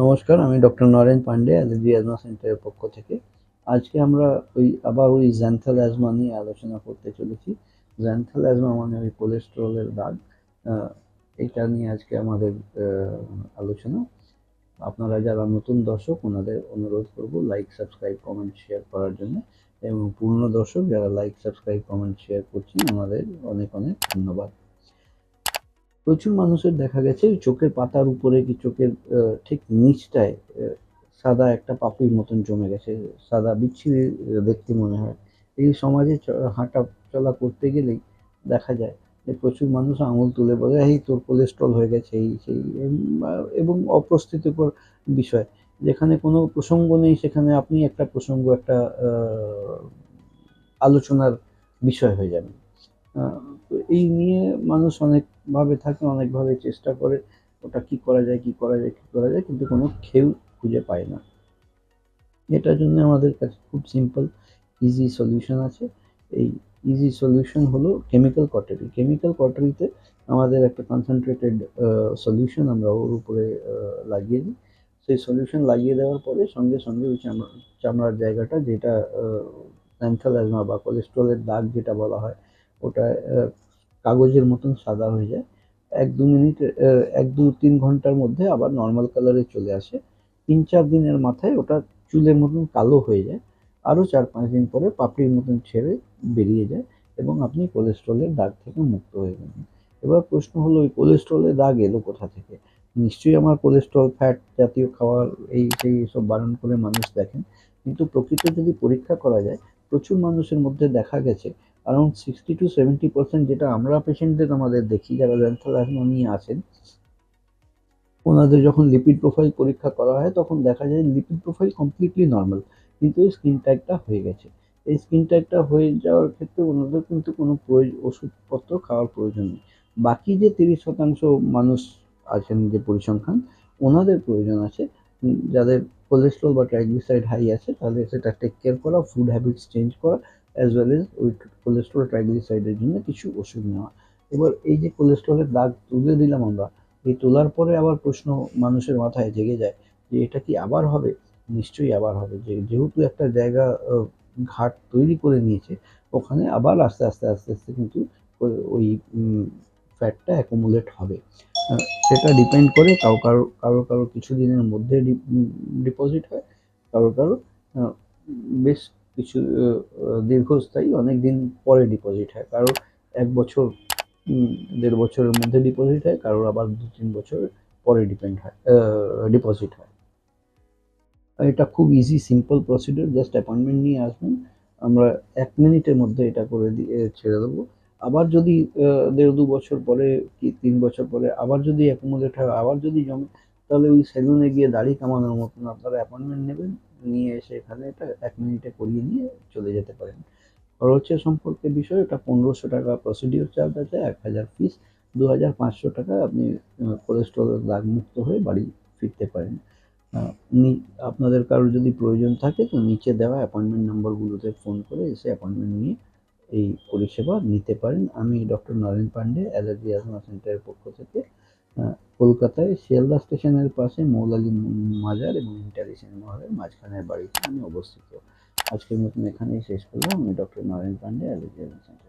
নমস্কার, আমি doctor Naren Pandey allergy asthma সেন্টারের পক্ষ থেকে। আজকে আমরা ওই, আবার ওই জ্যান্থাল অ্যাজমা নিয়ে আলোচনা করতে চলেছি। জ্যান্থাল অ্যাজমা মানে ওই কোলেস্টেরলের দাগ এটা নিয়ে আজকে আমাদের আলোচনা। আপনারা যারা নতুন দর্শক, ওনাদের অনুরোধ করব লাইক সাবস্ক্রাইব কমেন্ট শেয়ার করার জন্য। এবং পূর্ণ দর্শক যারা লাইক সাবস্ক্রাইব কমেন্ট শেয়ার করছেন ওনাদের অনেক অনেক ধন্যবাদ। প্রচুর মানুষের দেখা গেছে চোখের পাতার উপরে কি চোখের ঠিক নিচটায় সাদা একটা পাপড়ির মতন জমে গেছে সাদা বিচ্ছিরি দেখতে মনে হয়। এই সমাজে হাঁটা চলা করতে গেলেই দেখা যায় যে প্রচুর মানুষ আঙুল তুলে বলে এই তোর কোলেস্ট্রল হয়ে গেছে এই সেই এবং অপ্রস্তুতিকর বিষয়। যেখানে কোনো প্রসঙ্গ নেই সেখানে আপনি একটা প্রসঙ্গ একটা আলোচনার বিষয় হয়ে যাবে। আহ, তো এই নিয়ে মানুষ অনেকভাবে থাকে, অনেকভাবে চেষ্টা করে ওটা কি করা যায়, কি করা যায়, কি করা যায়, কিন্তু কোনো খেউ খুঁজে পায় না। এটার জন্য আমাদের কাছে খুব সিম্পল ইজি সলিউশন আছে। এই ইজি সলিউশন হলো কেমিক্যাল কটারি কেমিক্যাল কটারিতে আমাদের একটা কনসেন্ট্রেটেড সলিউশন আমরা ওর উপরে লাগিয়ে দিই। সেই সলিউশন লাগিয়ে দেওয়ার পরে সঙ্গে সঙ্গে ওই চামড়া, চামড়ার জায়গাটা যেটা প্যান্থাল অ্যাজমা বা কোলেস্ট্রলের দাগ যেটা বলা হয় ওটা কাগজের মতন সাদা হয়ে যায়। এক দু মিনিট এক দু তিন ঘণ্টার মধ্যে আবার নর্মাল কালারে চলে আসে। তিন চার দিনের মাথায় ওটা চুলের মতন কালো হয়ে যায়। আরও চার পাঁচ দিন পরে পাপড়ির মতন ছেড়ে বেরিয়ে যায় এবং আপনি কোলেস্ট্রলের দাগ থেকে মুক্ত হয়ে গেলেন এবার প্রশ্ন হলো, ওই কোলেস্ট্রলের দাগ এলো কোথা থেকে? নিশ্চয়ই আমার কোলেস্ট্রল ফ্যাট জাতীয় খাবার এই সেই সব বারণ করে মানুষ দেখেন। কিন্তু প্রকৃত যদি পরীক্ষা করা যায়, প্রচুর মানুষের মধ্যে দেখা গেছে around sixty to seventy percent যেটা আমরা পেশেন্টদের আমাদের দেখি, যারা ল্যান্থাল নিয়ে আছেন, ওনাদের যখন লিপিড প্রোফাইল পরীক্ষা করা হয়, তখন দেখা যায় লিপিড প্রোফাইল কমপ্লিটলি নর্মাল কিন্তু এই স্কিন ট্যাগটা হয়ে গেছে। এই স্কিন ট্যাগটা হয়ে যাওয়ার ক্ষেত্রে ওনাদের কিন্তু কোনো প্রয়োজন ওষুধপত্র খাওয়ার প্রয়োজন নেই। বাকি যে তিরিশ শতাংশ মানুষ আছেন যে পরিসংখ্যান, ওনাদের প্রয়োজন আছে। যাদের কোলেস্ট্রল বা ট্রাইগ্লিসাইড হাই আছে তাহলে সেটা টেক কেয়ার করা ফুড হ্যাবিটস চেঞ্জ করা অ্যাজ ওয়েল এজ ওই কোলেস্ট্রল ট্রাইগ্লিসাইডের জন্য কিছু ওষুধ নেওয়া। এবার এই যে কোলেস্ট্রলের দাগ তুলে দিলাম আমরা, এই তোলার পরে আবার প্রশ্ন মানুষের মাথায় জেগে যায় যে এটা কি আবার হবে? নিশ্চয়ই আবার হবে। যে যেহেতু একটা জায়গা ঘাট তৈরি করে নিয়েছে, ওখানে আবার আস্তে আস্তে আস্তে আস্তে কিন্তু ওই- ফ্যাটটা অ্যাকুমুলেট হবে। সেটা ডিপেন্ড করে কারও কারও কারও কারও কিছু দিনের মধ্যে ডিপোজিট হয়, কারও কারও বেশ কিছু দীর্ঘস্থায়ী অনেক দিন পরে ডিপোজিট হয়। কারও এক বছর দেড় বছরের মধ্যে ডিপোজিট হয়, কারোর আবার দু তিন বছর পরে ডিপেন্ড হয় ডিপোজিট হয়। এটা খুব easy simple procedure just appointment নিয়ে আসবেন। আমরা এক মিনিটের মধ্যে এটা করে দিয়ে ছেড়ে দেবো। আবার যদি দেড় দু বছর পরে কি তিন বছর পরে আবার যদি অ্যাকুমুলেট হয়, আবার যদি জমে, তাহলে ওই সেলুনে গিয়ে দাড়ি কামানোর মতন আপনারা অ্যাপয়েন্টমেন্ট নেবেন। নিয়ে এসে এখানে এটা এক মিনিটে করিয়ে নিয়ে চলে যেতে পারেন। খরচের সম্পর্কে বিষয় এটা পনেরোশো টাকা প্রসিডিওর চার্জ আছে, এক হাজার ফিস দু হাজার পাঁচশো টাকা আপনি কোলেস্ট্রলের দাগ মুক্ত হয়ে বাড়ি ফিরতে পারেন। আপনাদের কারোর যদি প্রয়োজন থাকে তো নিচে দেওয়া অ্যাপয়েন্টমেন্ট নম্বরগুলোতে ফোন করে এসে অ্যাপয়েন্টমেন্ট নিয়ে এই পরিষেবা নিতে পারেন। আমি doctor Naren Pandey allergy asthma সেন্টারের পক্ষ থেকে কলকাতায় শিয়ালদা স্টেশনের পাশে মৌলালী মাজার এবং ইন্টারি সিনেমা হলের মাঝখানের বাড়িতে আমি অবস্থিত। আজকের মতন এখানেই শেষ করলাম। আমি doctor Naren Pandey allergy centre